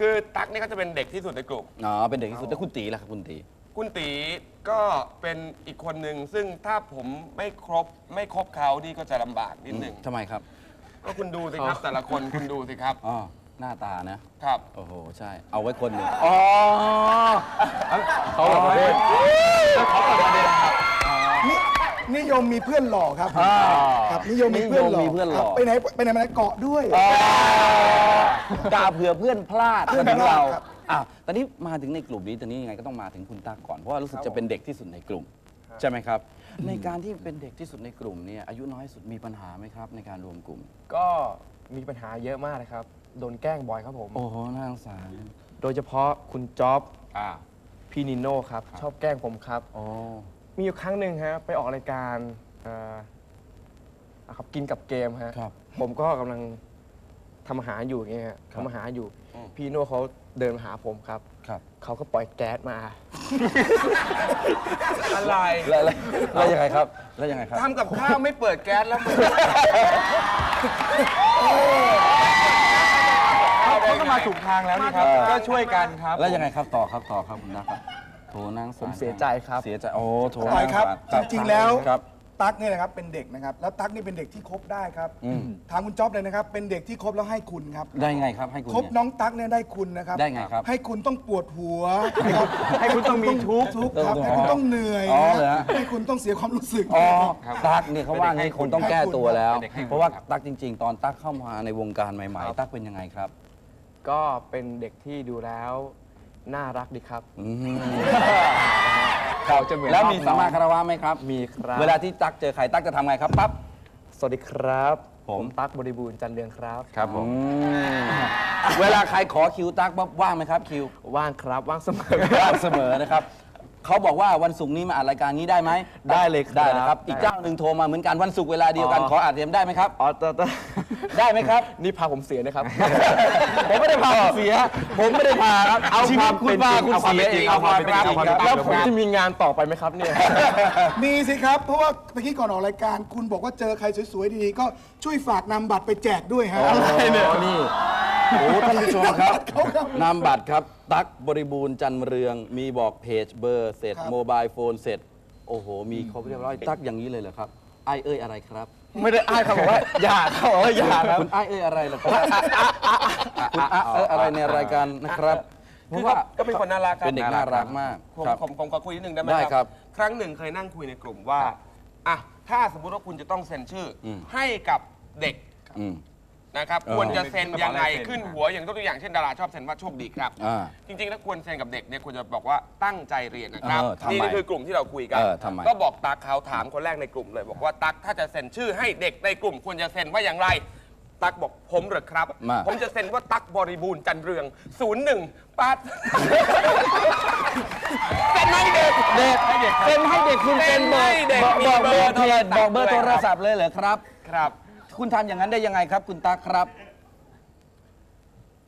คือตั๊กนี่ก็จะเป็นเด็กที่สุดในกลุ่ม อ๋อ เป็นเด็กที่สุดแล้วคุณตีล่ะครับคุณตี คุณตีก็เป็นอีกคนหนึ่งซึ่งถ้าผมไม่ครบไม่ครบเขานี่ก็จะลำบากนิดหนึ่งทำไมครับ ก็คุณดูสิครับแต่ละคนคุณดูสิครับอ๋อ หน้าตานะ ครับโอ้โห ใช่ เอาไว้คนหนึ่งอ๋อเขาแบบประเด็นเขาแบบประเด็นครับ นินิยมมีเพื่อนหล่อครับครับนิยมมีเพื่อนหล่อนิยมมีเพื่อนหล่อ ครับไปไหนไปไหนมาไหนเกาะด้วย กาเผื่อเพื่อนพลาดเพื่อนมาถึงเราพลาดครับอ้าวตอนนี้มาถึงในกลุ่มนี้ตอนนี้ยังไงก็ต้องมาถึงคุณตาก่อนเพราะว่ารู้สึกจะเป็นเด็กที่สุดในกลุ่มใช่ไหมครับ ในการที่เป็นเด็กที่สุดในกลุ่มเนี่ยอายุน้อยสุดมีปัญหาไหมครับ ในการรวมกลุ่ม ก็มีปัญหาเยอะมากเลยครับ โดนแกล้งบ่อยครับผม โอ้โหน่าสงสารโดยเฉพาะคุณจ๊อบ อ่าพี่นิโน่ครับ ชอบแกล้งผมครับ โอ้ มีอยู่ครั้งหนึ่งฮะไปออกรายการเอ่ออะครับกินกับเกมฮะครับ ผมก็กำลังทำอาหารอยู่อย่างเงี้ยฮะครับทำอาหารอยู่ พี่นิโน่เขาเดินมาหาผมครับ ครับเขาก็ปล่อยแก๊สมาอะไรแล้วแล้วแล้วยังไงครับ แล้วยังไงครับ ทำกับข้าวไม่เปิดแก๊สแล้วมึงเขาก็มาถูกทางแล้วนี่ครับเออก็ช่วยกันครับ แล้วยังไงครับต่อครับต่อครับคุณตาครับโถ นางสารผมเสียใจครับ เสียใจโอ้โถปล่อยครับนางสาจริงๆแล้วครับ ตั๊กเนี่ยนะครับเป็นเด็กนะครับ แล้วตั๊กนี่เป็นเด็กที่คบได้ครับอืม ถามคุณจ๊อบเลยนะครับ เป็นเด็กที่คบแล้วให้คุณครับได้ไงครับให้คุณคบเนี่ยน้องตั๊กเนี่ยได้คุณนะครับได้ไงครับให้คุณต้องปวดหัวนะครับให้คุณต้องมีทุกข์ทุกข์ครับให้คุณต้องเหนื่อยอ๋อนะเหรอฮะให้คุณต้องเสียความรู้สึก อ๋อครับตั๊กเนี่ยเขาว่างี้คนต้องแก้ตัวแล้ว เป็นเด็กให้คุณ เพราะว่าตั๊กจริง ๆ ตอนตั๊กเข้ามาในวงการใหม่ ๆ ตั๊กเป็นยังไงครับ ก็เป็นเด็กที่ดูแล้ว น่ารักดีครับอืมเขาจะเหมือนแล้วมีรอบสัมน้มาองคารวะไหมครับ มีครับ เวลาที่ตั๊กเจอใครตั๊กจะทำไงครับปั๊บ สวัสดีครับ ผม ตั๊กบริบูรณ์จันเรืองครับ ครับผมอืมเวลาใครขอคิวตั๊กปั๊บว่างไหมครับคิว ว่างครับ ว่างเสมอ ว่างเสมอนะครับ เขาบอกว่าวันศุกร์นี้มาอัดรายการนี้ได้ไหมได้เลยครับได้นะครับ อีกเจ้าหนึ่งโทรมาเหมือนกันวันศุกร์เวลาเดียวกันอ๋อ ขออัดเทมได้ไหมครับ อ๋อแต่แต่ได้ไหมครับ นี่พาผมเสียนะครับ ผมไม่ได้พาคุณเสีย ผมไม่ได้พาครับเอาชีวิตคุณพาคุณเอาความเสียเป็นจริเองงเอาความเป็นจริงเอาความเป็นจริง แล้วผมจะมีงานต่อไปไหมครับเนี่ย มีสิครับ เพราะว่าเมื่อกี้ก่อนออกรายการ คุณบอกว่าเจอใครสวยๆ ดีๆ ก็ช่วยฝากนำบัตรไปแจกด้วยฮะ อะไรเนี่ยนี่ โอ้ท่านผู้ชมครับเขาครับนามบัตรครับ ตั๊กบริบูรณ์จันทร์เรือง มีบอกเพจเบอร์เสร็จครับโมบายโฟนเสร็จ โอ้โห มีครบเรียบร้อยตั๊กอย่างนี้เลยเหรอครับไอเอ้ยอะไรครับ ไม่ได้อ้ายครับบอกว่าอย่าเขาบอกว่าอย่าครับคุณไอเอ้ยอะไรเหรอครับคุณอะเอ้ยอะไรในรายการนะครับเพคือราะว่าก็เป็นคนน่ารักครับเป็นเด็กน่ารักมากผมครับผมผมขอคุยนิดนึงได้ไหมได้ครับ ครั้งหนึ่งเคยนั่งคุยในกลุ่มว่าอะถ้าสมมุติว่าคุณจะต้องเซ็นชื่ออมให้กับเด็กอืม นะครับเออควรจะเซ็นยังไงเซ็นขึ้นหัวอย่างตัวอย่างเช่นดาราชอบเซ็นว่าโชคดีครับ อ่า จริงๆแล้วควรเซ็นกับเด็กเนี่ยควรจะบอกว่าตั้งใจเรียนนะครับเออทำไมนี่นี่คือกลุ่มที่เราคุยกัน เออทำไม ก็บอกตักเขาถามคนแรกในกลุ่มเลย บอกว่าตักถ้าจะเซ็นชื่อให้เด็กในกลุ่มควรจะเซ็นว่าอย่างไร ตักบอกผมเหรอครับ มา ผมจะเซ็นว่าตักบริบูรณ์จันเรืองศูนย์หนึ่งปัดเซ็นให้เด็ก เด็กเซ็นให้เด็กคุณเซ็นบอกเซ็นให้เด็กบอกบอกมีเบเบออร์ร์เพจบอกเบอร์โทโทรรศัศัพพท์ท์เลยเหรอครับ ครับ คุณทำอย่างนั้นได้ยังไงครับ คุณตาครับ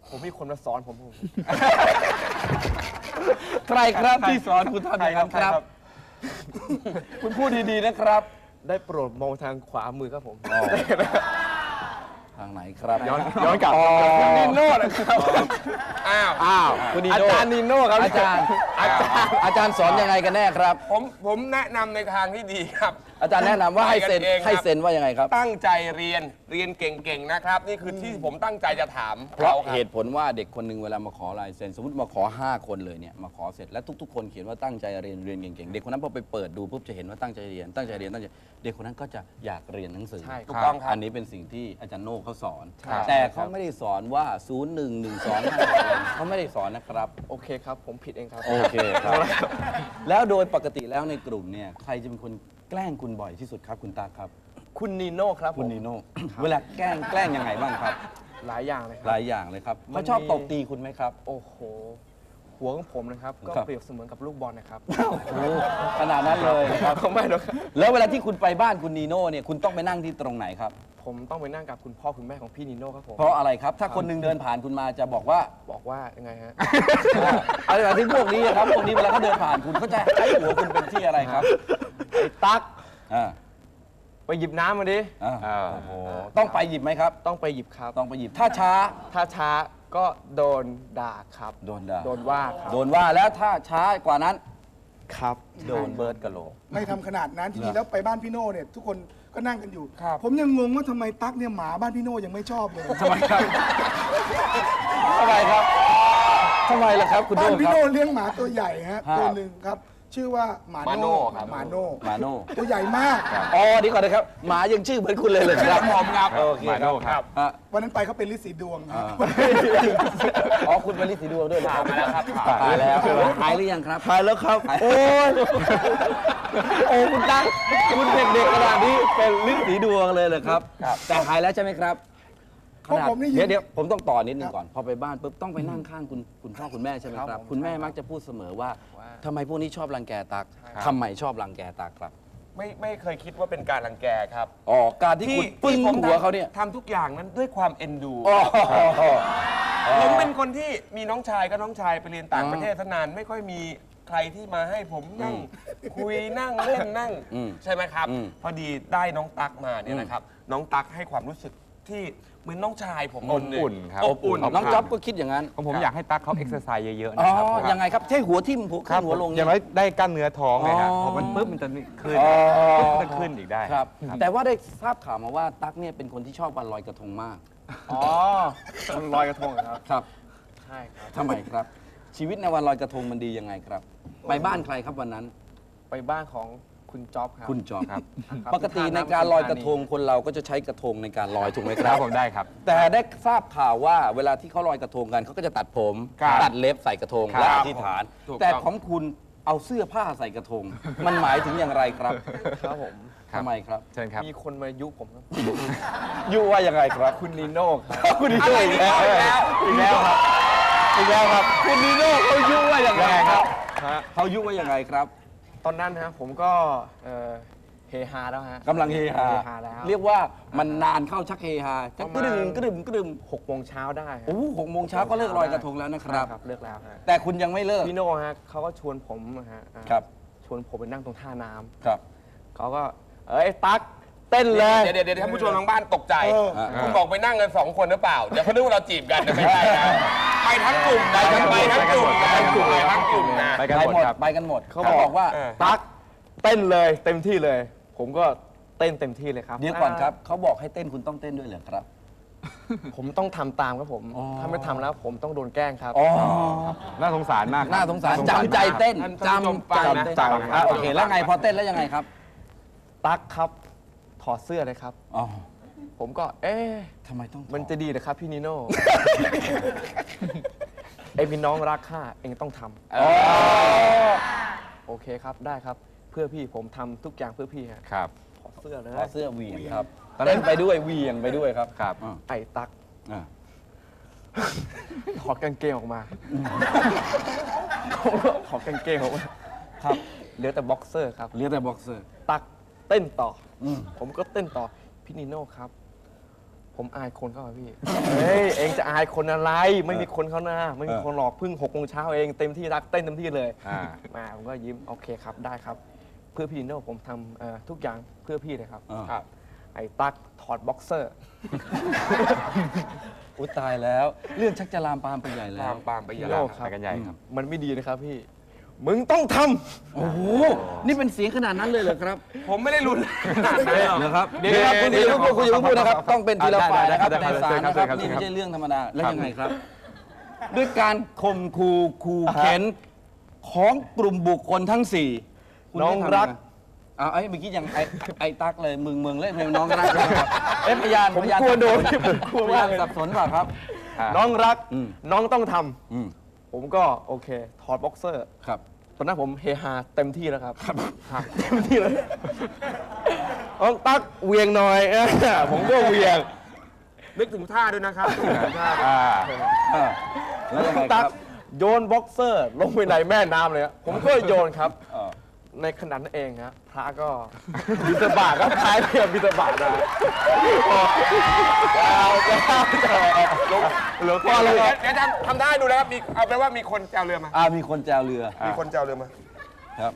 ผมมีคนมาสอนผมผม ใครครับที่สอนคุณทำอย่างนั้นใครคครัรับบคุณพูดดีๆนะครับ ได้โปรดมองทางขวามือครับผม ทางไหนครับ ย้อนย้อนกลับคุณนินิโน่โน่นะนะคครัรับบอ้าวอ้าวคุณนิอาโน่ จารย์นิโน่ครับอาจารย์อาจารย์อาจารย์สอนยังไงกันแน่ครับ ผมผมแนะนำในทางที่ดีครับ อาจารย์แนะนำว่าให้เซ็นไปกันเองครับ ให้เซ็นว่ายังไงครับ ตั้งใจเรียนเรียนเก่งๆนะครับ นี่คือที่ผมตั้งใจจะถามเพราะคบเหตุผลว่าเด็กคนหนึ่งเวลามาขอลายเซ็นสมมติมาขอ 5 คนเลยเนี่ยมาขอเสร็จแล้วทุก ๆ คนเขียนว่าตั้งใจเรียนเรียนเก่งๆเด็กคนนั้นพอไปเปิดดูปุ๊บจะเห็นว่าตั้งใจเรียนตั้งใจเรียนตั้งใจเด็กคนนั้นก็จะอยากเรียนหนังสือใช่ถูกต้องครับ อันนี้เป็นสิ่งที่อาจารย์โน่เขาสอน ครับแต่เขาไม่ได้สอนว่า 0 1 1 2 5เขาไม่ได้สอนนะครับ โอเคครับ ผมผิดเองครับ โอเคครับ แล้วโดยปกติแล้วในกลุ่มเนี่ยใครจะเป็นคนแกล้งคุณบ่อยที่สุดครับคุณตาครับ คุณนีโน่ครับคุณผมนีโน่เวลาแกล้งแกล้งยังไงบ้างครับ หลายอย่างเลยคหรับลายอย่างเลยครับมันเขาชอบมีตบตีคุณไหมครับ โอ้โห หัวของผมนะครับ ก็ครับเปรียบเสมือนกับลูกบอลนะครับ โอ้ขนาดนั้นเลยครับ ไม่หรอกครับ แล้วเวลาที่คุณไปบ้านคุณนีโน่เนี่ยคุณต้องไปนั่งที่ตรงไหนครับ ผมต้องไปนั่งกับคุณพ่อคุณแม่ของพี่นีโน่ครับผม เพราะอะไรครับ ถ้าคนหนึงเดินผ่านคุณมาจะบอกว่า บอกว่ายังไงฮะ อะไรแบบที่พวกนี้ครับพวกนี้เวลาเขาเดินผ่านคุณเขาจะให้หัวคุณเป็นที่อะไรครับไอ้ตั๊กอ่าไปหยิบน้ำมาดิ อ่าโอ้โหต้องไปหยิบไหมครับ ต้องไปหยิบครับ ต้องไปหยิบถ้าช้า ถ้าช้า ก็โดนด่าครับ โดนด่า โดนว่าครับ โดนว่าแล้วถ้าช้ากว่านั้น ครับโดนเบิร์ดกะโหลก ไม่ทำขนาดนั้นทีนี้แล้วไปบ้านพี่โน่เนี่ย ทุกคนก็นั่งกันอยู่ ครับ ผมยังงงว่าทำไมตั๊กเนี่ยหมาบ้านพี่โน่ยังไม่ชอบเลยทำไมครับทำไมครับทำไมล่ะครับคุณโดบ้านนพี่ครับ โน่เลี้ยงหมาตัวใหญ่ฮะครับ ตัวหนึ่งครับ ชื่อว่าหมามาโน่โน่ครับ หมาโน่มาโน่ตัวใหญ่มาก อ๋อเดียวก่อนนะครับ หมายังชื่อเหมือนคุณเลยเลยครับผมครับโอเคมาโน่ครับอะวันนั้นไปเขาเป็นลิสีดวงครับอ๋อคุณเป็นลิสีดวงด้วยเหรอผ่านมาแล้วครับตายแล้วหายหรือยังครับหายแล้วครับ โอ้ยโอ้คุณตั๊กคุณเด็กๆขนาดนี้เป็นลิสีดวงเลยเหรอครับ แต่หายแล้วใช่ไหมครับ เพราะผมนี่ยืนเดี๋ยวเดี๋ยวผมต้องต่อนิดนึงก่อน พอไปบ้านปุ๊บต้องไปนั่งข้างคุณคุณพ่อคุณแม่ใช่ไหมคครัรับบ ผมคุณแม่มักจะพูดเสมอว่าทำไมพวกนี้ชอบรังแกตักทำไมชอบรังแกตักครับไม่ไม่เคยคิดว่าเป็นการรังแกครับอ๋อการที่คุณปึ้งผมหัวเขาเนี่ยทำทุกอย่างนั้นด้วยความเอ็นดู อ๋อ ผมเป็นคนที่มีน้องชายก็น้องชายไปเรียนต่างอ๋อประเทศทนานไม่ค่อยมีใครที่มาให้ผมนั่ง คุยนั่งเล่นนั่ง อืมใช่ไหมครับ อืมพอดีได้น้องตั๊กมาเนี่ยนะครับ น้องตั๊กให้ความรู้สึก ที่เหมือนน้องชายผมอบอุ่นครับอบอุ่น น้องจ๊อบก็คิดอย่างนั้นของผมอยากให้ตั๊กเขาเอ็กซ์ไซส์เยอะๆอ๋นะครับอยังไงครับ ใช่หัวทิ่มหัวคขึ้รับนหัวลงอเนี่ย่างน้อยได้กล้ามเนื้อท้องเลยฮะอ๋อ พอมันปุ๊บมันจะขึ้นอ๋อปุ๊บมันจะขึ้นอีกได้ ครับ แต่ว่าได้ทราบข่าวมาว่าตั๊กเนี่ยเป็นคนที่ชอบวันลอยกระทงมาก อ๋อมันลอยกระทงเหรอครับ ครับ ใช่ครับ ทำไมครับ ชีวิตในวันลอยกระทงมันดียังไงครับ ไปบ้านใครครับวันนั้น ไปบ้านของ คุณจ๊อบครับ คุณจอบครับ ปกติในการลอยกระทงคนเราก็จะใช้กระทงในการลอยถูกไหมคครัรับบผมได้ครับ แต่ได้ทราบข่าวว่าเวลาที่เขาลอยกระทงกันเขาก็จะตัดผม ครับตัดเล็บใส่กระทงครับและอธิษฐาน ถูกต้อง แต่ของคุณเอาเสื้อผ้าใส่กระทง มันหมายถึงอย่างไรครับครับผม ทำไมครับเชิญครับ มีคนมายุผมครับ ยูว่ายังไงครับ คุณนีโน่ครับคุณนิโน่อีกแล้วอีกแล้วอีกแล้วครับอีกแล้วครับ คุณนิโน่เขายุว่าอย่างไรครับฮะเขายุว่าอย่างไรครับ ตอนนั้นฮะผมก็เอ่อเฮฮาแล้วฮะกำลังเฮฮา เฮฮาแล้วเรียกว่ามันนานเข้าชักเฮฮาชักกระดึมกระดึมกระดึมหกโมงเช้าได้ฮะโอ้โหหกโมงเช้าก็เลิกลอยกระทงแล้วนะครับเลิกแล้วฮะแต่คุณยังไม่เลิก พี่โน่ฮะเขาก็ชวนผมฮะอ่าครับ ชวนผมไปนั่งตรงท่าน้ำครับ เขาก็เอ้ยตั๊ก เต้นเลย เดี๋ยวเดี๋ยวเดี๋ยวท่านผู้ชมทางบ้านตกใจ เออ คุณบอกไปนั่งกันสองคนหรือเปล่า เดี๋ยวเขาคิดว่าเราจีบกันนะไม่ใช่นะไปทั้งกลุ่มไปทั้งไปทั้งกลุ่มไปทั้งกลุ่มไปทั้งกลุ่มนะ ไปกันไปหมดหมดครับ ไปกันหมดเขาเขาบบออกกว่าเออ ตั๊กเต้นเลยเต็มที่เลย ผมก็เต้นเต็มที่เลยครับ เดี๋ยวก่อนครับเขาบอกให้เต้นคุณต้องเต้นด้วยเหรอครับ ผมต้องทำตามครับผมอ๋อถ้าไม่ทำแล้วผมต้องโดนแกล้งครับอ๋อน่าสงสารมากครับน่าสงสารจำใจเต้นท่านจผู้ชมฟังำนะจำ อะโอเค แล้วไงพอเต้นแล้วยังไงครับ ตั๊กครับถ อดเสื้อเลยครับ อ๋อผมก็ เอ๊ะทำไมต้องมันจะดีนะครับพี่นิโน่ เอ็งเป็นน้องรักข้าเอ็งต้องทำอ๋อโอเคครับได้ครับเพื่อพี่ผมทำทุกอย่างเพื่อพี่ฮะครับถอดเสื้อเลยขอเสื้อเหวียงครับเต้นไปด้วยเหวียงไปด้วยครับครับอ่าไอ้ตั๊กอ่าถอดกางเกงออกมาผมก็ถอดกางเกงออกมาครับเหลือแต่บ็อกเซอร์ครับเหลือแต่บ็อกเซอร์ ตัก เต้นต่ออมผมก็เต้นต่อ พี่นิโน่ครับ ผมอายคนเขาอะพี่ เฮ้ย เองจะอายคนอะไร ไม่มีคนเขาหน้า ไม่มีคนหลอกเพิ่งหกโมงเช้าเอง เต็มที่รักเต้นเต็มที่เลย อ่า มาผมก็ยิ้มโอเคครับได้ครับ เพื่อพี่นิโน่ผมทำเอ่อทุกอย่างเพื่อพี่เลยครับอ่า ครับ ไอ้ตักถอดบ็อกเซอร์ อุ้ยตายแล้ว เรื่องชักจะลามปามไปใหญ่แล้ตาว มปามไปอพี่ย่างโน่นั้นครับ ไปกันใหญ่ครับ มันไม่ดีนะครับพี่ มึงต้องทำ โอ้โห นี่เป็นเสียงขนาดนั้นเลยเหรอครับ ผมไม่ได้รุนแรงขนาดนั้นหรอกเหรอครับเดี๋เดี๋ยยววครับคุณเดี๋อย่ายวเพิ่งพูดคุณอย่าเพิ่งพูดนะครับ ต้องเป็นทีละฝ่ายนะครับได้ในได้ได้ศาลนะครับได้ครับ นี่ไม่ได้ครับใช่เรื่องธรรมดา แล้วยังไงครับ ด้วยการข่มขู่ขู่เข็นของกลุ่มบุคคลทั้งสี่คุณน้องได้ทำยัไรักอ้าวไอ้เมื่อกี้ยังไอ้ไอ้ตักเลยมึงมึงเล่นเป็นน้องรักใช่ไหมครับเอ้ยพยานผมพยานกลัวโดนสับสผมกลัวพมากยานเลยสับสนเปล่าครับ น้องรักอืมน้องต้องทำอืม ผมก็โอเค ถอดบ็อกเซอร์ ครับ ตอนนั้นผมเฮฮาเต็มที่แล้วครับ ครับ เต็มที่เลยน้องตักเวียงหน่อยเออผมก็เวียง นึกถึงท่าด้วยนะครับนึกถึงท่าอ่าอ่าแล้วยังไงคตัรักบโยนบ็อกเซอร์ลงไปในแม่น้ำเลยครับผมก็โยนครับ เออ ในขณะนั้นเองฮะพระก็ บิณฑบาตครับท้ายเรือบิณฑบาตนะเอาจะเอาจะหลวงพ่อเลย เดี๋ยวเดี๋ยวทำทำได้ดูนะครับมีเอาเป็นว่ามีคนแจวเรือมา อ่ามีคนแจวเรือมีคนแจวเรือมา ครับ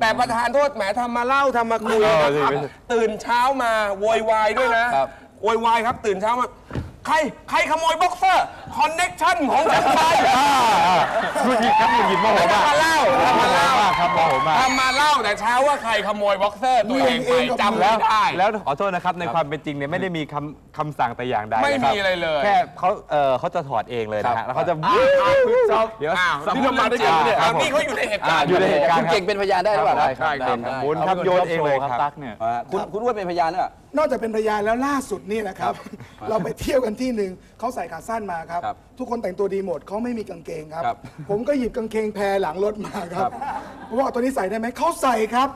แต่ประธานโทษแหมทำมาเล่าทำมาคุย เออนะครับสิตื่นเช้ามาโวยวายด้วยนะครับ โวยวายครับ ตื่นเช้ามา ใครใครขโมยบ็อกเซอร์คอนเน็กชั่นของฉันไปหงุดหงิดครับหงุดหงิดโมโหมากทำมาเล่าทำมาเล่ามากครับโมโหมากทำมาเล่าแต่เช้าว่าใครขโมยบ็อกเซอร์ตัวเองไปจำแล้ไม่วได้ แล้วขอโทษนะครับในความเป็นจริงเนี่ยไม่ได้มีคำคำสั่งแต่อย่างใดไม่นะครับมีอะไรเลยแค่เขาเออเขาจะถอดเองเลยนะฮะแล้วเขาจะเดี๋ยวอ้าวสัมนี่ภเรามาด้วยกันเนี่ยครับนี่เขาอยู่ในเหตุการณ์อยู่ในเหตุการณ์คุณเก่งเป็นพยานได้หรือเปล่าได้ครับได้ได้ครับหมุนครับโยนเองเลยครับตั๊กเนี่ยอ่าคุณคุณอ้วนเป็นพยานเนี่ย นอกจากเป็นพยานแล้วล่าสุดนี่นะครับ เราไปเที่ยวกันที่หนึ่งเขาใส่ขาสั้นมาครับ ครับทุกคนแต่งตัวดีหมดเขาไม่มีกางเกงครับ ครับ ผมก็หยิบกางเกงแพรหลังรถมาครับผมว่าตัวนี้ใส่ได้ไหมเขาใส่ครับ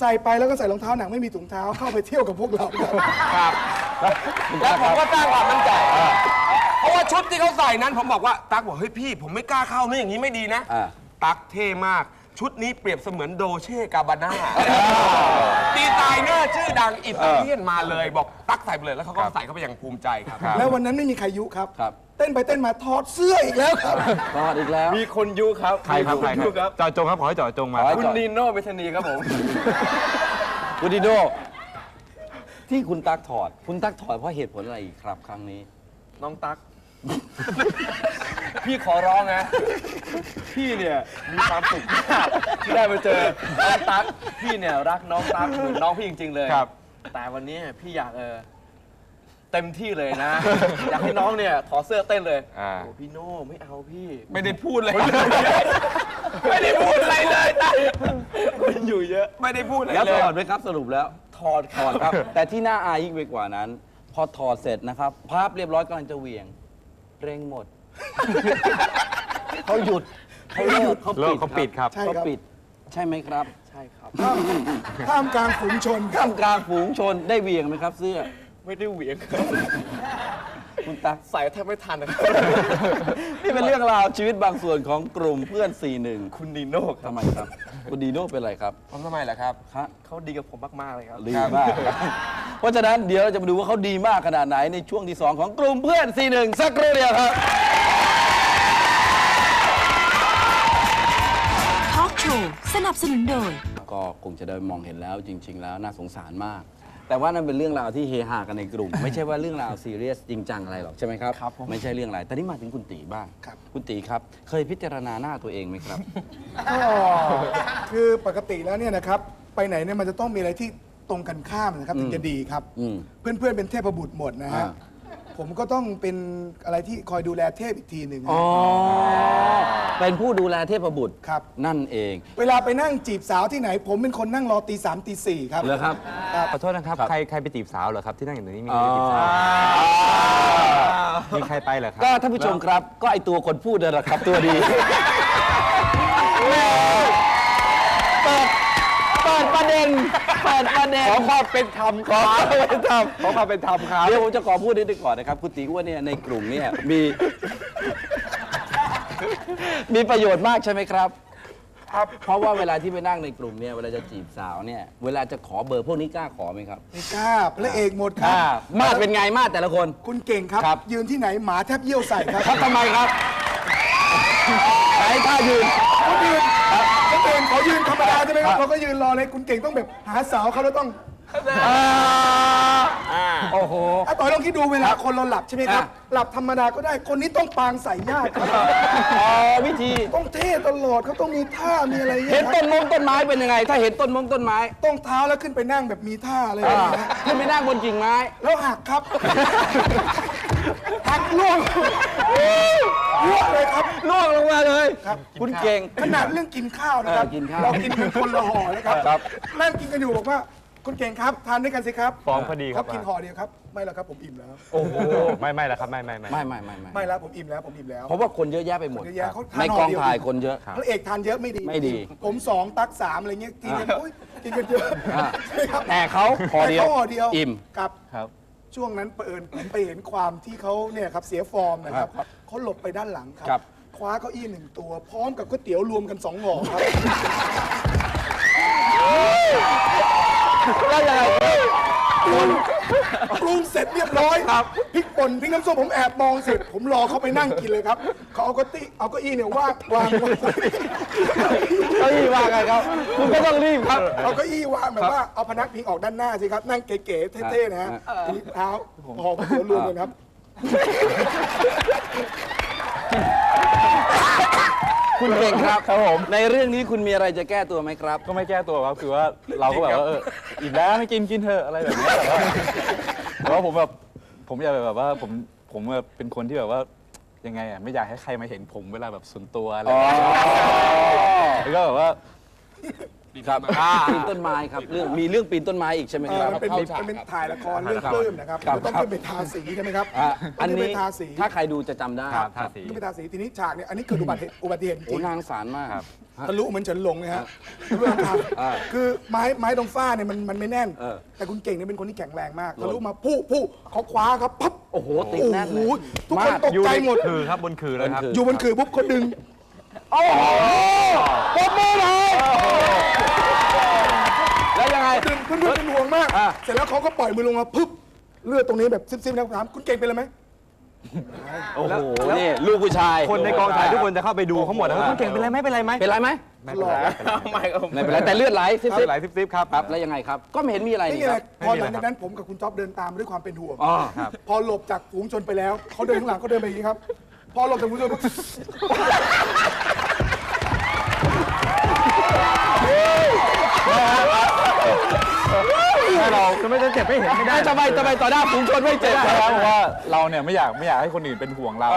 ใส่ไปแล้วก็ใส่รองเท้าหนังไม่มีถุงเท้าเข้าไปเที่ยวกับพวกเราครับ ครับแล้วผมก็สร้างความมั่นใจเพราะว่าชุดที่เขาใส่นั้นผมบอกว่าตั๊กบอกเฮ้ยพี่ ผมไม่กล้าเข้านะอย่างนี้ไม่ดีนะอ่า ตั๊กเท่มาก ชุดนี้เปรียบเสมือนโดเช่กาบาน่าดีไซเนอร์ชื่อดังอิตาเลียนมาเลยบอกตั๊กใส่ไปเลยแล้วเขาก็ใส่เข้าไปอย่างภูมิใจครับ แล้ววันนั้นไม่มีใครยุครับครับเต้นไปเต้นมาถอดเสื้ออีกแล้วครับรอดอีกแล้ว มีคนยุครับใครครับใครมีนยุครับเจอจงครับขอให้เจอจงมาขอให้คุณจอดนีโน่เมธานีครับผมคุณดิโดที่คุณตักถอด คุณตักถอดเพราะเหตุผลอะไรอีกครับครั้งนี้ น้องตั๊ก พี่ขอร้องนะ พี่เนี่ยมีความสุขมากที่ได้มาเจอน้องตั๊กพี่เนี่ยรักน้องตั๊กเหมือนน้องพี่จริง ๆ เลยครับ แต่วันนี้พี่อยากเออเต็มที่เลยนะ อยากให้น้องเนี่ยถอดเสื้อเต้นเลยอ่า โอ้พี่โน่ไม่เอาพี่ไม่ได้พูดเลย ไม่ได้พูดอะไรเลยตั๊กมันอยู่เยอะ ไม่ได้พูดอะไรแล้วเลถย อดไหมครับสรุปแล้ว ถอดถอดครับ แต่ที่น่าอายยิ่งไปกว่านั้น พอถอดเสร็จนะครับภาพเรียบร้อยกำลังจะเหวี่ยง เร่งหมดเขาหยุดเขาเลิกเขาเลิปิกดเขาปิดครับ ใช่เขาครับปิด ใช่ไหมครับ ใช่ครับ ท่ามกลางฝูงชนครัท่าบมกลางฝูงชนได้เหวี่ยงไหมครับ เสื้อไม่ได้เหวี่ยงคุณตั๊ก ใส่แทบไม่ทันนะครับ นี่เป็นเรื่องราวชีวิตบางส่วนของกลุ่มเพื่อน 41 คุณนีโน่ครับ ทำไมครับ คุณดีโน่เป็นอะไรครับผมทำไมล่ะครับฮะเขาดีกับผมมาก ๆ เลยครับ ดีมากเพราะฉะนั้นเดี๋ยวเราจะมาดูว่าเขาดีมากขนาดไหนในช่วงที่ 2 ของกลุ่มเพื่อน41สักครู่เดียวครับทอล์กโชว์สนับสนุนโดย ก็คงจะได้มองเห็นแล้วจริง ๆ แล้วน่าสงสารมาก แต่ว่านั่นเป็นเรื่องราวที่เฮฮากันในกลุ่ม ไม่ใช่ว่าเรื่องราวซีเรียสจริงจังอะไรหรอกใช่ไหมครับครับผมไม่ใช่เรื่องอะไรแต่นี่มาถึงคุณตีบ้างครับ คุณตีครับ เคยพิจารณาหน้าตัวเองไหมครับ ก็คือปกติแล้วเนี่ยนะครับ ไปไหนเนี่ยมันจะต้องมีอะไรที่ตรงกันข้ามนะครับ ถึงจะดีครับ อืม เพื่อนๆเป็นเทพบุตรหมดนะฮะอ่า ผมก็ต้องเป็นอะไรที่คอยดูแลเทพอีกทีหนึ่งอ๋อฮะเป็นผู้ดูแลเทพบุตรครับ นั่นเอง เวลาไปนั่งจีบสาวที่ไหน ผมเป็นคนนั่งรอตีสามตีสี่ครับ เหรอครับ ขอโทษนะครับครับใครใครไปจีบสาวเหรอครับ ที่นั่งอยู่ตรงนี้มีอ๋ใคอรไปจีบสาวมีใครไปเหรอครับ ก็ท่านผู้ชมครับ ก็ไอตัวคนพูดนั่นแหละครับตัวดีเปิดเปิดประเด็นเปิดประเด็น ขอความเป็นธรรมขอความเป็นธรรมขอความเป็นธรรมครับเดี๋ยวผมจะขอพูดนิดนึงก่อนนะครับคุณตีอ้ว่าเนี่ยในกลุ่มเนี่ยมี มีประโยชน์มากใช่ไหมครับครับเพราะว่าเวลาที่ไปนั่งในกลุ่มเนี่ยเวลาจะจีบสาวเนี่ยเวลาจะขอเบอร์พวกนี้กล้าขอไหมครับไม่กล้าพระเอกหมดครับอ่ามาดเป็นไงมาดแต่ละคน คุณเก่งครับ ครับ ยืนที่ไหนหมาแทบเยี่ยวใส่ครับครับทำไมครับไหนท่ายืนเขายืน เขาเดินเขายืนธรรมดาใช่ไหมครับเราก็ยืนรอเลยคุณเก่งต้องแบบหาสาวเขาแล้วต้องโอ้โหอะต่อยลองคิดดูเวลาคนเราหลับใช่ไหมครับอะหลับธรรมดาก็ได้คนนี้ต้องปางใส่ญาติครับอ๋อวิธี ต้องเท่ตลอดเขาต้องมีท่ามีอะไรอย่างเห็เงี้นยคต้รับนมงต้นไม้เป็นยังไง ถ้าเห็นต้นมงต้นไม้ ต้องเท้าแล้วขึ้นไปนั่งแบบมีท่าอะไรอย่างอ่าเงี้ยขึ้นไปนั่งบนกิ่งไม้ แล้วหักครับหักล่วงล่วงเลย ครับล่วงลงมาเลย ครับคุณเก่ง ขนาดเรื่องกินข้าวนะครับ เออกินข้าวเรากินกันคนละห่อเลยครับครับ นั่งกินกันอยู่บอกว่าคุณเก่งครับทานด้วยกันสิครับฟ้องพอดีครับเขากินห่อเดียวครับ ไม่แล้วครับผมอิ่มแล้ว โอ้โหไม่ไม่แล้วครับไม่ไม่ไม่ ไม่ไม่ไม่ไม่ไม่แล้วผมอิ่มแล้วผมอิ่มแล้ว เพราะว่าคนเยอะแยะไปหมดเยอะแยะเขาทานในกองห่อเดียวถ่ายคนเยอะ พระเอกทานเยอะไม่ดี ไม่ดีผมสองตักสามอะไรเงี้ยกินกันอุ๊ยกินกันเยอะอ่า ใช่ครับแต่เขาห่อเดียว แต่ขาห่อเดียวอิ่ม ครับ ครับ ช่วงนั้นเปิดผมไปเห็นความที่เขาเนี่ยครับเสียฟอร์มนะครับ เขาหลบไปด้านหลังคครัรับ คว้าเก้าอี้หนึ่งตัว พร้อมกับก๋วยเตี๋ยวรวมกันสองห่อครับ แล้วยังไงปรุงปรุงเสร็จเรียบร้อยครับพริกป่นพริกน้ำส้มผมแอบมองเสร็จ ผมรอเขาไปนั่งกินเลยครับเขาเอาเก้าอี้เอาเก้าอี้เนี่ยวางวางไว้เฮ้ยว่าไงครับ คุณก็ต้องรีบครับ เอาเก้าอี้วางแบบว่าเอาพนักพิงออกด้านหน้าสิครับนั่งเก๋ๆเท่ๆนะฮะทีนี้เท้าพอเดี๋ยวรวมกันครับ คุณเก่งครับครับผม ในเรื่องนี้คุณมีอะไรจะแก้ตัวไหมครับ ก็ไม่แก้ตัวครับคือว่าเราก็แบบว่าเอออิ่มแล้วไม่กินกินเถอะอะไรแบบเนี้ยแต่ว่าแต่ว่าผมแบบผมอยากแบบว่าผมผมแบบเป็นคนที่แบบว่ายังไงอะไม่อยากให้ใครมาเห็นผมเวลาแบบส่วนตัวอะไรอย่างเงี้ยแล้วก็แบบว่า ครับปีนต้นไม้ครับเรื่องมีเรื่องปีนต้นไม้อีกใช่ไหมเอคอรับ มันเป็นมันเป็นถ่ายละครเรื่องปลื้มนะครับครับต้องขึ้นไปทาสีใช่ไหมครับอะต้อัองนขึ้นไปนี้ทาสีถ้าใครดูจะจำได้ครับทาสี ขึ้นไปทาสีทีนี้ฉากเนี่ยอันนี้เกิดอุบัติเหตุอุบัติเหตุจโอ้ริงนางสารมากครับ ทะลุเหมือนเฉินหลงนะฮะเรื่องทางอ่าคือไม้ไม้ตรงฝ้าเนี่ยมันมันไม่แน่น เออแต่คุณเก่งเนี่ยเป็นคนที่แข็งแรงมากทะลุมาผู้ผู้เขาคว้าครับพับโอ้โหติดแน่นเลย โอ้โหทุกคนมากตกใจหมด คือครับบนคือเลยครับ อยู่บนขื่อปุ๊บเขาดึงโอ้โหปมมือเลยแล้วยังไงดึงเพื่อนๆเป็นห่วงมาก อะ เสร็จแล้วเขาก็ปล่อยมือลงมาพึบเลือดตรงนี้แบบซิบๆนะถามคุณเก่งเป็นอะไรไหมโอ้โหนี่ลูกผู้ชายคนในกองถ่ายทุกคนจะเข้าไปดูเขาหมดนะครับคุณเก่งเป็นไรไหมเป็นไรไหมเป็นไรไหมหลอกไม่ครับไม่เป็นไรแต่เลือดไหลซิบไหลซิบๆครับ ครับแล้วยังไงครับ ก็ไม่เห็นมีอะไรไม่นี่มีคอะไรรับพอหลังจากนั้นผมกับคุณจ๊อบเดินตามมาด้วยความเป็นห่วง อ๋อพอหลบจากฝูงชนไปแล้ว เขาเดินข้างหลังเขาเดินไปอย่างนี้ครับ พอหลบจากฝูงชนปุ๊บ ถ้าเราจะไม่จะเจ็บไม่เห็นไม่ได้ทำไมทำไมต่อหน้าฝูงชนไม่เจ็บใช่คครัรับบเพราะว่าเราเนี่ยไม่อยากไม่อยากให้คนอื่นเป็นห่วงเรา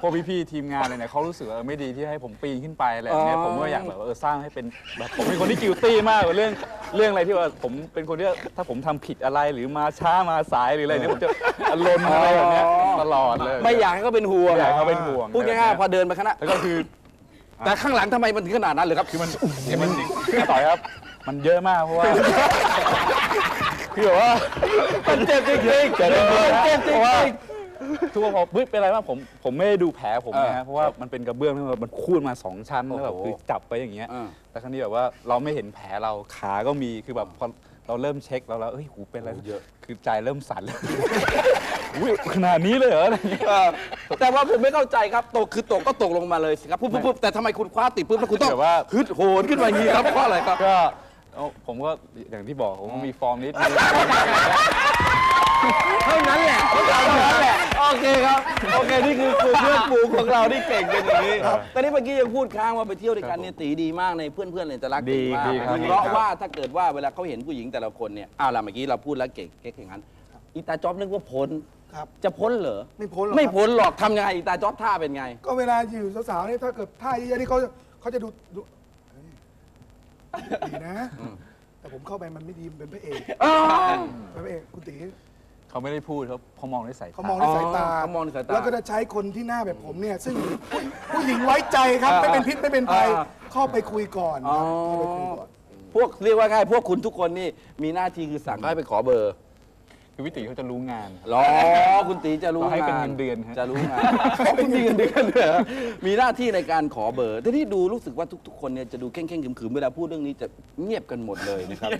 พวกพี่ๆทีมงานเลยเนี่ยเขารู้สึกว่าเออไม่ดีที่ให้ผมปีนขึ้นไปอะไรอย่างเงี้ยผมก็อยากแบบว่าเออสร้างให้เป็นแบบผมเป็นคนที่กิลตี้มากกว่าเรื่องเรื่องอะไรที่ว่าผมเป็นคนที่ว่าถ้าผมทำผิดอะไรหรือมาช้ามาสายหรืออะไรเนี่ยผมจะอารมณ์อะไรแบบเนี้ยตลอดเลย ไม่อยากให้เขาเป็นห่วงไม่อยากให้เขาเป็นห่วงพูดง่ายๆพอเดินไปข้างหน้าแล้วก็คือ แต่ข้างหลังทำไมมันถึงขนาดนั้นเลยครับคือมันเนี่ยมันต่อยครับ มันเยอะมากเพราะว่าคือแบบว่ามันเจ็บจริงๆเจ็บจริงๆเจ็บจริเพราะว่างทุกคนบอกเฮ้ยเป็นไรบ้างผมผมไม่ได้ดูแผลผมเออนะฮะเพราะว่ามันเป็นกระเบื้องที่มันคูดมาสองชั้นแล้วแบบโอ้โหคือจับไปอย่างเงี้ยเออแต่ครั้งนี้แบบว่าเราไม่เห็นแผลเราขาก็มีคือแบบพอเราเริ่มเช็คเราแล้วเอ้ยหูเป็นอะไรเยอะคือใจเริ่มสั่นแล้วอุ้ยขนาดนี้เลยเหรออะไรอย่างเงี้ยเออแต่ว่าผมไม่เข้าใจครับตกคือตกก็ตกลงมาเลยสิครับปุ๊บปุ๊บปุ๊บแต่ทำไมคุณคว้าติดปุ๊บแล้วคุณต้องแบบว่าฮึดโหนขึ้นมาอย่างนี้ครับเพราะอะไรครับก็ เอาผมก็อย่างที่บอกผมก็มีฟอร์มนิดนึงเท่านั้นแหละเท่านั้นแหละโอเคครับโอเคนี่คือคือเพื่อนฝูงของเราที่เก่งเป็นอย่างนี้แต่นี่เมื่อกี้ยังพูดค้างว่าไปเที่ยวด้วยกันเนี่ยตีดีมากในเพื่อนเพื่อนๆเลยจะรักเก่งมากดีครับเพราะว่าถ้าเกิดว่าเวลาเขาเห็นผู้หญิงแต่ละคนเนี่ยอ้าวล่ะเมื่อกี้เราพูดแล้วเก่งเก่งอย่างนั้นอีตาจ๊อบนึกว่าพ้นครับจะพ้นเหรอไม่พ้นหรอกครับไม่พ้นหรอกทำยังไงอีตาจ๊อบท่าเป็นไง ก็เวลาอยู่สาวๆเนี่ยถ้าเกิดท่าเยอะๆนี่เขาเขาจะดูดูเฮ้ย ดีนะ แต่ผมเข้าไปมันไม่ดีมันเป็นพระเอกเป็นพระเอกคุณตีเขาไม่ได้พูดเขาเขามองด้วยสายตาเขามองด้วยสายตาอ๋อเขามองด้วยสายตา แล้วก็จะใช้คนที่หน้าแบบผมเนี่ย ซึ่งผู้ผู้หญิงไว้ใจครับ ไม่เป็นพิษไม่เป็นภัยอ่าเข้าไปคุยก่อนครับเข้าไปคุยก่อน พวกเรียกว่าไงพวกคุณทุกคนนี่มีหน้าที่คือสั่งเขาให้ไปขอเบอร์ คือวิติเขาจะรู้งานรอคุณตีจะรู้เราให้เป็นงาเงินเดือนฮะ จะรู้งานอ๋อคุณมีเงินเดือนด้วยเหรอมีหน้าที่ในการขอเบอร์แต่ที่ดูรู้สึกว่าทุก ๆ คนเนี่ยจะดูเข่งๆขรึมๆเวลาพูดเรื่องนี้จะเงียบกันหมดเลยนะครับ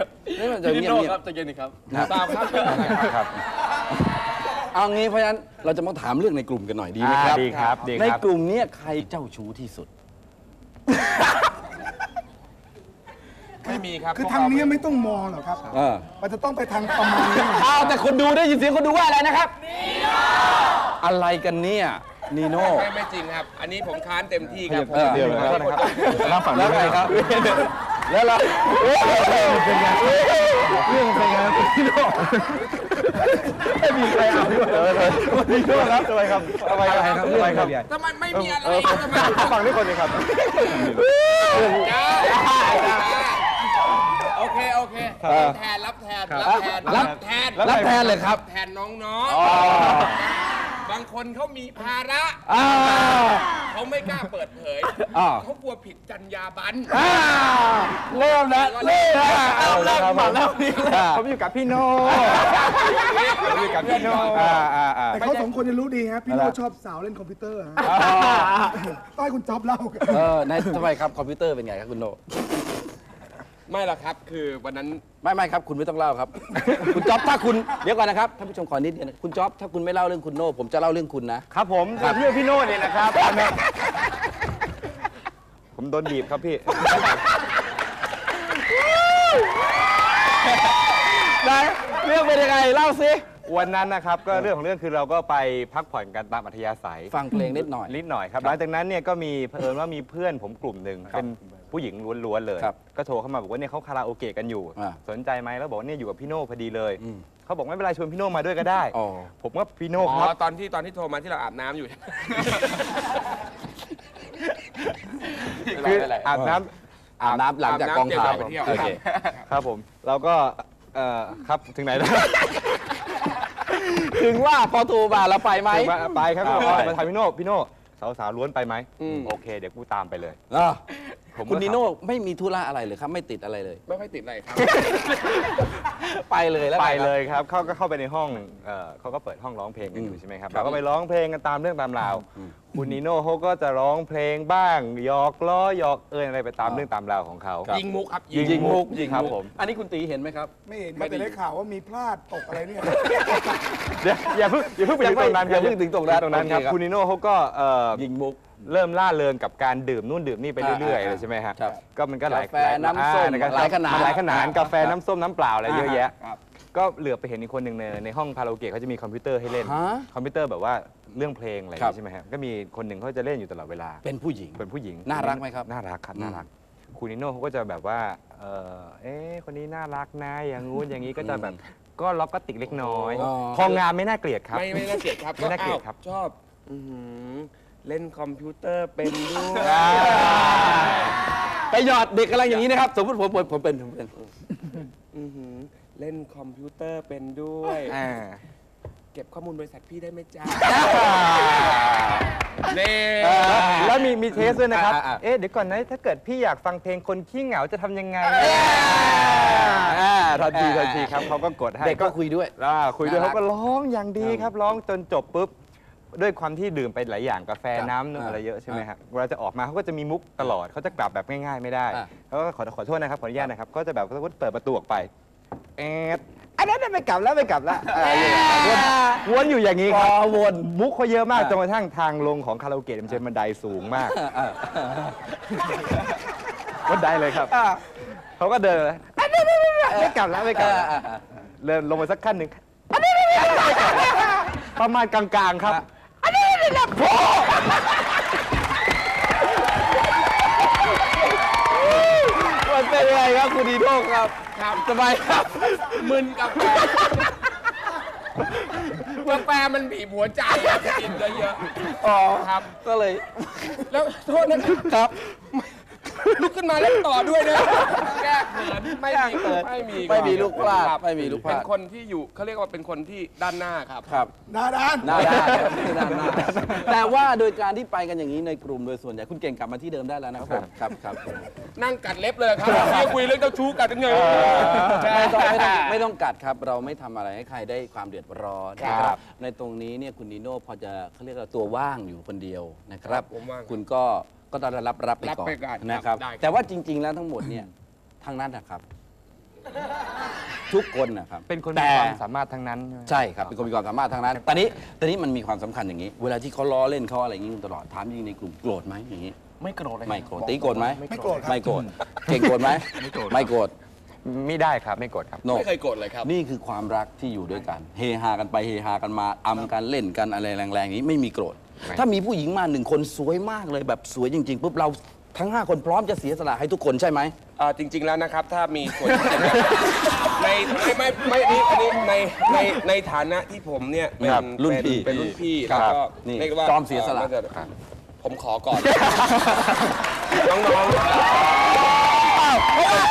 นี่มันจะเงียบๆครับจะเย็นครับเปล่าครับครับเอางี้เพราะฉะนั้นเราจะมาถามเรื่องในกลุ่มกันหน่อยดีไหมครับ อ่าดีครับดีครับ ในกลุ่มเนี้ใครเจ้าชู้ที่สุด ไม่มีครับคือทางเนี้ยไม่ต้องมองหรอกครับ เออมันจะต้องไปทางประมาณนี้อ้าวแต่คนดูได้ยินเสียงคนดูว่าอะไรนะครับ อะไรกันเนี่ยนีโน่ ไม่ไม่จริงครับ อันนี้ผมค้านเต็มที่ครับเออเดี๋ยวนะครับนั่งฝั่งแล้วนี้ไงครับ แล้วเราเป็นไงเรื่องเป็นไงพี่โน่ไม่มีใครเอาพี่โน่พี่โน่ครับทำไมครับทำไมครับทำไมครับทำไมไม่มีอะไรทำไมฝั่งนี้คนนี้ครับโอ เค โอเค รับแทน รับแทน รับแทน รับแทน รับแทนเลยครับ แทนน้องๆ บางคนเขามีภาระอ่าเขาไม่กล้าเปิดเผยอ่าเขากลัวผิดจรรยาบรรณอ่าเริ่มแล้วเริ่มแล้วเอาเริ่มมาแล้วนี่ผมอยู่กับพี่โน่ผมอยู่กับพี่โน่อ่าอ่าอ่าแต่เขาสองคนจะรู้ดีครับพี่โน้ชอบสาวเล่นคอมพิวเตอร์ฮะต้องให้คุณจ๊อบเล่าเออในทำไมครับคอมพิวเตอร์เป็นไงครับคุณโน ไม่หรอกครับ คือวันนั้น ไม่ไม่ครับ คุณไม่ต้องเล่าครับ คุณจ๊อบถ้าคุณเดี๋ยวก่อนนะครับท่านผู้ชมขอนิดเดียวนะคุณจ๊อบถ้าคุณไม่เล่าเรื่องคุณโน่ผมจะเล่าเรื่องคุณนะครับผมเพื่อนพี่โน่เนี่ยนะครับ ผมโดนบีบครับพี่ นะเรื่องเป็นยังไงเล่าสิ วันนั้นนะครับก็เรื่องของเรื่องคือเราก็ไปพักผ่อนกันตามอัธยาศัยฟังเพลงนิดหน่อย นิดหน่อยครับหลังจากนั้นเนี่ยก็มีเผอิญว่ามีเพื่อนผมกลุ่มหนึ่งเป็นผู้หญิงล้วนๆเลย ครับก็โทรเข้ามาบอกว่าเนี่ยเขาคาราโอเกะกันอยู่ อ่าสนใจไหมแล้วบอกว่าเนี่ยอยู่กับพี่โน่พอดีเลยอืม เขาบอกไม่เป็นไรชวนพี่โน่มาด้วยก็ได้ อ๋อ ผมก็พี่โน่อ๋ครับอตอนที่ตอนที่โทรมาที่เราอาบน้ำอยู่ คืออาบน้ำ อาบน้ำหลังจากกองถ่ายอาบน้ำเตรียมตัวไปเที่ยว โอเค ครับผมเราก็เอ่อครับ ถึงไหนแล้ว ถึงว่าพอโทรมาแล้วไปไหม ถึงว่าไปครับอ่าบอกว่าไปมาถ่ายพี่โน่พี่โน่สาวๆล้วนไปไหมอืม โอเค เดี๋ยวกูตามไปเลย อะ ผมก็คุณนิโน่ไม่มีธุระอะไรเลยครับ ไม่ติดอะไรเลย ไม่ค่อยติดอะไรครับ ไปเลยแล้วไปกันครับ เลยครับเขาก็เข้าไปในห้องเอ่อเขาก็เปิดห้องร้องเพลงกันอยู่ใช่ไหมครับ เราก็ไปร้องเพลงกันตามเรื่องตามราว คุณนิโน่เขาก็จะร้องเพลงบ้างหยอกล้อหยอกเอินอะไรไปตามเรื่องตามราวของเขา ยิงมุกครับยิงมุกยิงครับมุกผม อันนี้คุณตีเห็นไหมครับ ไม่เห็นครับแต่ได้ข่าวว่ามีพลาดตกอะไรเนี่ย เดี๋ยวอย่าเพิ่งอย่าเพิ่งไปถึงตรงนั้นอย่าเพิ่งถึงตรงนั้นตรงนั้นครับโอเคครับ คุณนิโน่เขาก็เอ่อ ยิงมุก เริ่มล่าเริงกับการดื่มนู่นดื่มนี่ไปเรื่อยๆอ่าเลยใช่ไหมฮะครับก็มันก็หลายกาแฟน้ำส้มอ่นะครับหลายขนาดหลายขนาดอ่ากาแฟน้ำส้มน้ำเปล่าอะไรเยอะแยะ ครับ ก็เหลือบไปเห็นอีกคนหนึ่งในในห้องคาราโอเกะเขาจะมีคอมพิวเตอร์ให้เล่น ฮะคอมพิวเตอร์แบบว่าเรื่องเพลงอะไรอย่างครับงี้ใช่ไหมครับก็มีคนหนึ่งเขาจะเล่นอยู่ตลอดเวลา เป็นผู้หญิง เป็นผู้หญิงน่ารักไหมครับน่ารักครับอืม น่ารักคุณนิโน่เขาก็จะแบบว่าเออเอ๊ะคนนี้น่ารักนะอย่างงู้นอย่างนี้ก็จะแบบก็ล็อกก็ติกเล็กน้อยอ๋อพองานไม่น่าเกลียดครับ ไม่ไม่น่าเกลียดครับไม่น่าเกลียดครับอ้วชอบอื้อหือ เล่นคอมพิวเตอร์เป็นด้วย ไปหยอดเด็กกำลังอย่างนี้นะครับ สมมติผมผมผมเป็นผมเป็นอื้อหือเล่นคอมพิวเตอร์เป็นด้วย อ่าเก็บข้อมูลบริษัทพี่ได้ไหมจ๊ะ เน่แล้วมีมีเทสด้วยนะครับ อ่าอ่าเอ๊ะเดี๋ยวก่อนนะ ถ้าเกิดพี่อยากฟังเพลงคนขี้เหงาจะทำยังไงอ่าทันทีทันทีครับเขาก็กดให้เด็กก็คุยด้วย อ่าคุยด้วยน่ารัเขากก็ร้องอย่างดีครับร้องจนจบปุ๊บ ด้วยความที่ดื่มไปหลายอย่างกาแฟครับน้ำนมอ่าอะไรเยอะใช่ไหมครับเวลาจะออกมาเขาก็จะมีมุกตลอดเขาจะกลับแบบง่ายๆไม่ได้อ่า เขาก็ขอขอโทษนะครับขออนุญาตนะครับก็จะแบบสมมติเปิดประตูออกไปเอ๊ะอันนั้นน่ะไม่กลับแล้วไม่กลับแล้วอ่าวนวนอยู่อย่างนี้ครับวนมุกเขาเยอะมากอ่าจนกระทั่งทางลงของคาราโอเกะมันจะเป็นบันไดสูงมากอ่าบันไดเลยครับ เขาก็เดินเลยอันนี้ไม่ไม่ไม่ไม่กลับแล้วไม่กลับแล้วอ่าอ่าเดินลงไปสักขั้นหนึ่งอันนี้ไม่ไม่ไม่ไม่กลับแล้วประมาณกลางๆครับอัน นี้ไม่ไม่โผมันเป็นยังไงครับคุณดีโน่ครับ ครับสบายครับ มึนกาแฟกาแฟมันบีบหัวใจอะกินเยอะอ๋อๆครับ ก็เลยแล้วโทษนะครับ ครับ ลุกขึ้นมาเล่นต่อด้วยนะแก้เขินไม่มีไม่มีไม่มีลูกพลาดครับไม่มีลูกพลาด เป็นคนที่อยู่เขาเรียกว่าเป็นคนที่ด้านหน้าครับ ครับหนาดานหน้าด้านครับหน้าด้านแต่ว่าโดยการที่ไปกันอย่างนี้ในกลุ่มโดยส่วนใหญ่คุณเก่งกลับมาที่เดิมได้แล้วนะครับผมครับครับนั่งกัดเล็บเลยครับพี่คุยเรื่องเจ้าชู้กัดกันไงไม่ต้องไม่ต้องไม่ต้องกัดครับ เราไม่ทำอะไรให้ใครได้ความเดือดร้อนนะคครัรับบในตรงนี้เนี่ยคุณนิโน่พอจะเขาเรียกว่าตัวว่างอยู่คนเดียวนะครับผมว่างคุณก็ ก็ต้องรับรับไปรับก่อนไปก่อนนะครับ ได้ครับ แต่ว่าจริง ๆ แล้วทั้งหมดเนี่ยทางนั้นนะครับ ทุกคนนะครับเป็นคนมีแต่ ความสามารถทั้งนั้นใช่ไหม ใช่ครับเป็นคนมีความสามารถทางนั้น ตอนนี้ตอนนี้มันมีความสำคัญอย่างนี้ เวลาที่เขาล้อเล่นเขาอะไรอย่างนี้ตลอดถามจริงในกลุ่มโกรธไหมอย่างนี้ ไม่โกรธเลยไม่โกรธตีโกรธไหมไม่โกรธครับ ไม่โกรธเก่งโกรธไหมไม่โกรธ ไม่โกรธไม่ได้ครับไม่โกรธครับ โนไม่เคยโกรธเลยครับ นี่คือความรักที่อยู่ด้วยกัน เฮฮากันไปเฮฮากันมาอำกันเล่นกันอะไรแรงๆอย่างนี้ไม่มีโกรธไม่ ถ้ามีผู้หญิงมาหนึ่งคนสวยมากเลยแบบสวยจริงๆปุ๊บเราทั้ง 5 คนพร้อมจะเสียสละให้ทุกคนใช่ไหมอ่าจริง ๆแล้วนะครับ ถ้ามีส่วนในไม่ไม่ไม่นี่อันนี้ในในในฐานะที่ผมเนี่ยเป็นครับรุ่นพี่เป็นเป็นรุ่นพี่ครัแล้วบก็นี่เรียกว่าจอมเสียสละอ่าไม่ผมขอก่อน น้องๆ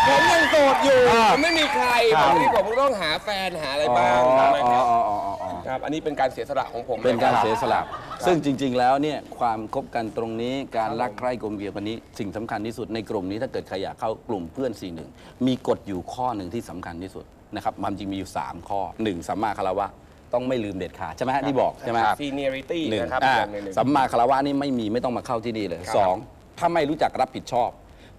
ผมยังโสดอยู่ผมไม่มีใครผมนี่ผมต้องหาแฟนหาอะไรบ้างอ๋อนะครับ อ๋ออ๋ออ๋ออ๋อ ครับอันนี้เป็นการเสียสละของผมเป็นการะคบเสียสละซึ่งจริง ๆ แล้วเนี่ยความคบกันตรงนี้การรักใคร่กลมเกลียวกันนี้ สิ่งสำคัญที่สุดในกลุ่มนี้ถ้าเกิดใครอยากเข้ากลุ่มเพื่อนสี่หนึ่งมีกฎอยู่ข้อหนึ่งที่สำคัญที่สุดนะครับความจริงมีอยู่ 3 ข้อหนึ่งสัมมาคารวะต้องไม่ลืมเด็ดขาดใช่ไหมฮะที่บอกใช่ไหมซีเนียริตี้หนึ่งนะครับอ่าอย่างหนึ่ง สัมมาคารวะนี่ไม่มีไม่ต้องมาเข้าที่นี่เลยครับสองถ้าไม่รู้จักรับผิดชอบ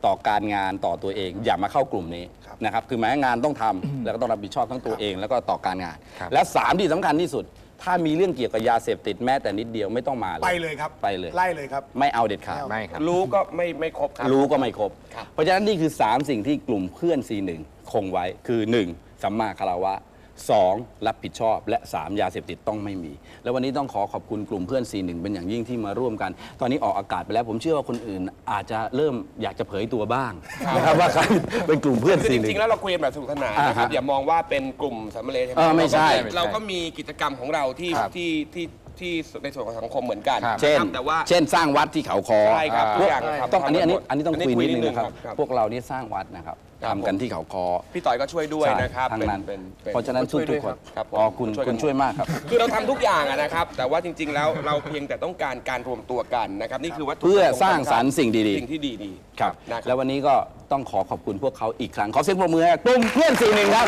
ต่อการงานต่อตัวเอง อย่ามาเข้ากลุ่มนี้นะครับคือหมายว่างานต้องทำแล้วก็ต้องรับผิดชอบทั้งตัวเอง แล้วก็ต่อการงานและสามที่สำคัญที่สุด ถ้ามีเรื่องเกี่ยวกับยาเสพติดแม้แต่นิดเดียวไม่ต้องมาเลย ไปเลยครับไปเลย ไล่เลยครับ ไม่เอาเด็ดขาด ไม่ครับ รู้ก็ไม่ไม่ครบครับ รู้ก็ไม่ครบครับเพราะฉะนั้นนี่คือ 3 สิ่งที่กลุ่มเพื่อน C1 คงไว้คือ 1. สัมมาคารวะ 2. รับผิดชอบและ 3 ยาเสพติดต้องไม่มี แล้ววันนี้ต้องขอขอบคุณกลุ่มเพื่อน C1 เป็นอย่างยิ่งที่มาร่วมกัน ตอนนี้ออกอากาศไปแล้วผมเชื่อว่าคนอื่นอาจจะเริ่มอยากจะเผยตัวบ้างนะครับว่าใครเป็นกลุ่มเพื่อน คือจ C1 ริงๆ แล้วเราคุยกันแบบสนุกสนานอ่านะครับฮะอย่ามองว่าเป็นกลุ่มสามเลใช่ไหมเออไม่ใช่เราก็เราก็มีกิจกรรมของเราที่ครับ ที่ที่ ที่ในส่วนของสังคมเหมือนกันครับ เช่นนะครับแต่ว่า เช่นสร้างวัดที่เขาคอใช่ครับพวกทุกอย่างครับต้องอันนี้อันนี้ทำหมดอันนี้ต้องอันนี้คุยคุยนิดนึงนิดนึงนะครับครับ พวกเรานี่สร้างวัดนะครับครับ ทำกันที่เขาคอพี่ต่อยก็ช่วยด้วยใช่นะครับทั้งเป็นนั้นเป็นป็เพราะฉะนั้นทุกทุกๆคนครับผมอ๋อคุณช่วยคุกัณนช่วยมากครับ คือเราทำทุกอย่างอะนะครับ แต่ว่าจริง ๆ แล้วเราเพียงแต่ต้องการการรวมตัวกันนะครับ นี่คือวัตถุเพื่อประงค์สร้างสรรค์สิ่งดีๆ สิ่งที่ดีๆครับ นะคแล้รับ ววันนี้ก็ต้องขอขอบคุณพวกเขาอีกครั้ง ขอเสียงปรบมือให้กลุ่มเพื่อนสี่หนึ่งครับ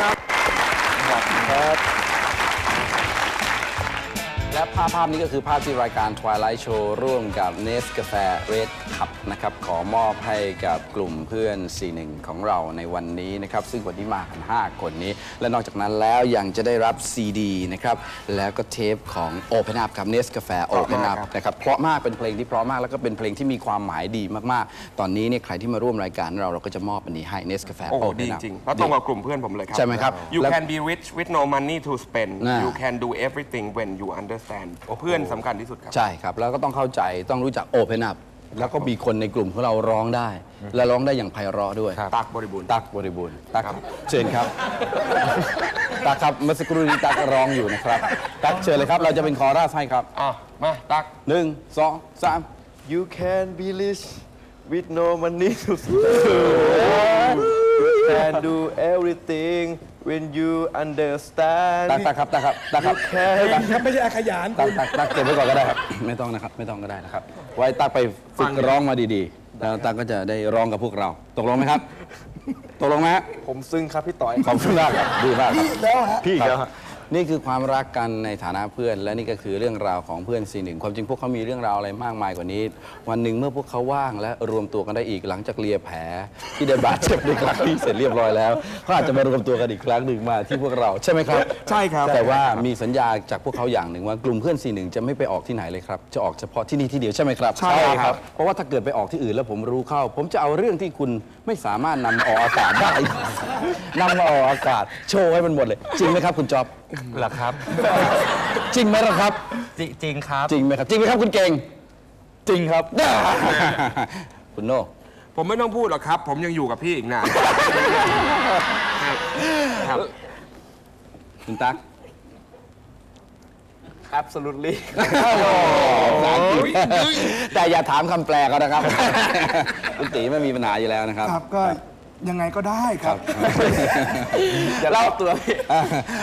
และภาพภาพนี้ก็คือภาพที่รายการ Twilight Show ร่วมกับ n e s c a f e Red Cup นะครับขอมอบให้กับกลุ่มเพื่อน 41 ของเราในวันนี้นะครับ ซึ่งวันนี้มากัน5คนนี้ และนอกจากนั้นแล้วยังจะได้รับ CD นะครับแล้วก็เทปของ Open Up ครับ n e s c a f e Open Up นะครับเพราะมากเป็นเพลงที่เพราะมากแล้วก็เป็นเพลงที่มีความหมายดีมากๆ ตอนนี้เนี่ยใครที่มาร่วมรายการเราเราก็จะมอบอันนี้ให้ n e s c a f e โอ้โห Open ดี Up จริง เพราะตรงกับกลุ่มเพื่อนผมเลยครับ ใช่ไหมครับ You แล้ว can be rich with no money to spend น่ะ You can do everything when you understand เพื่อนสำคัญที่สุดครับ ใช่ครับ แล้วก็ต้องเข้าใจต้องรู้จัก Open Up แล้วก็มีคนในกลุ่มของเราร้องได้ และร้องได้อย่างไพเราะด้วยตักบริบูรณ์ ตักบริบูรณ์ตักครับเชิญครับ ตักครับเมื่อสักครู่นี้ตักร้องอยู่นะครับ ตักเชิญเลยครับ เราจะเป็นคอรัสให้ครับอะ มาตัก หนึ่งสองสาม You can be rich with no money to spend. You can do everything when you understand. ตักตักครับตักครับตักครับครับไม่ใช่อาขยานตักตักตักเก็บไว้ก่อนก็ได้ครับ ไม่ต้องนะครับ ไม่ต้องก็ได้นะครับ ไว้ตักไปฝึกร้องมาดีๆ แล้วตักก็จะได้ร้องกับพวกเรา ตกลงไหมครับ ตกลงไหมฮะผมซึ้งครับพี่ต่อย ขอบคุณมากครับดีมากครับแล้วฮะพี่แล้ว นี่คือความรักกันในฐานะเพื่อน และนี่ก็คือเรื่องราวของเพื่อนซีหนึ่งความจริงพวกเขามีเรื่องราวอะไรมากมายกว่านี้ วันหนึ่งเมื่อพวกเขาว่างและรวมตัวกันได้อีกหลังจากเลียแผล ที่ได้บาดเจ็บในครั้งที่เสร็จเรียบร้อยแล้วเขาอาจจะมารวมตัวกันอีกครั้งหนึ่งมาที่พวกเราใช่ไหมครับ ใช่ครับ แต่ว่ามีสัญญาจากพวกเขาอย่างหนึ่งว่ากลุ่มเพื่อนซีหนึ่งจะไม่ไปออกที่ไหนเลยครับจะออกเฉพาะที่นี่ที่เดียวใช่ไหมครับใช่ครับเพราะว่าถ้าเกิดไปออกที่อื่นแล้วผมรู้เข้า ผมจะเอาเรื่องที่คุณไม่สามารถนำออกอากาศได้นำมาออกอากาศโชว์ให้มันหมดเลย จริงไหมครับคุณจ๊อบเหรอครับ จริงไหมล่ะครับจริงครับ จริงไหมครับจริงไหมครับคุณเก่งจริงครับ คุณโน่ผมไม่ต้องพูดหรอกครับ ผมยังอยู่กับพี่อีกนานคุณตั๊ก absolutely แต่อย่าถามคำแปลก็นะครับ คุณตีไม่มีปัญหาอยู่แล้วนะครับ ครับก็ ยังไงก็ได้ครับเราตัวอะ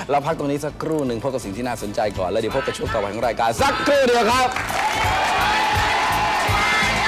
เราพักตรงนี้สักครู่หนึ่งพบกับสิ่งที่น่าสนใจก่อน แล้วเดี๋ยวพบกับช่วงต่อไปของรายการสักครู่เดียวครับ